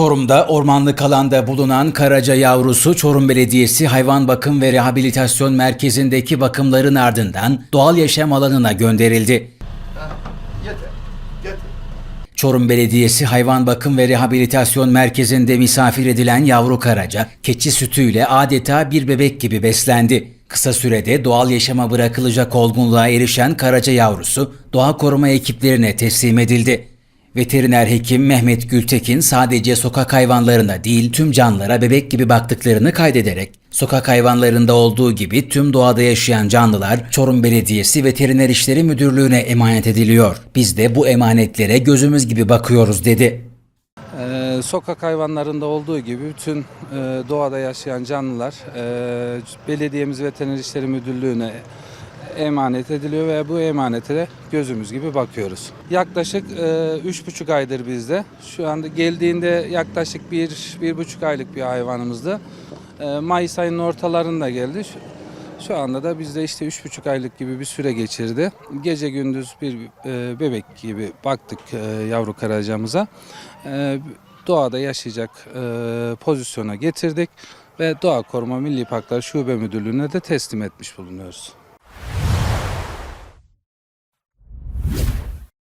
Çorum'da ormanlık alanda bulunan Karaca yavrusu Çorum Belediyesi Hayvan Bakım ve Rehabilitasyon Merkezi'ndeki bakımların ardından doğal yaşam alanına gönderildi. Çorum Belediyesi Hayvan Bakım ve Rehabilitasyon Merkezi'nde misafir edilen yavru karaca, keçi sütüyle adeta bir bebek gibi beslendi. Kısa sürede doğal yaşama bırakılacak olgunluğa erişen karaca yavrusu doğa koruma ekiplerine teslim edildi. Veteriner hekim Mehmet Gültekin sadece sokak hayvanlarına değil tüm canlılara bebek gibi baktıklarını kaydederek sokak hayvanlarında olduğu gibi tüm doğada yaşayan canlılar Çorum Belediyesi Veteriner İşleri Müdürlüğü'ne emanet ediliyor. Biz de bu emanetlere gözümüz gibi bakıyoruz dedi. Ee, sokak hayvanlarında olduğu gibi bütün e, doğada yaşayan canlılar e, belediyemiz Veteriner İşleri Müdürlüğü'ne emanet ediliyor ve bu emanete de gözümüz gibi bakıyoruz. Yaklaşık e, üç buçuk aydır bizde. Şu anda geldiğinde yaklaşık bir, bir buçuk aylık bir hayvanımızdı. E, Mayıs ayının ortalarında geldi. Şu- Şu anda da bizde işte üç buçuk aylık gibi bir süre geçirdi. Gece gündüz bir e, bebek gibi baktık e, yavru karacamıza. E, doğada yaşayacak e, pozisyona getirdik ve Doğa Koruma Milli Parklar Şube Müdürlüğü'ne de teslim etmiş bulunuyoruz.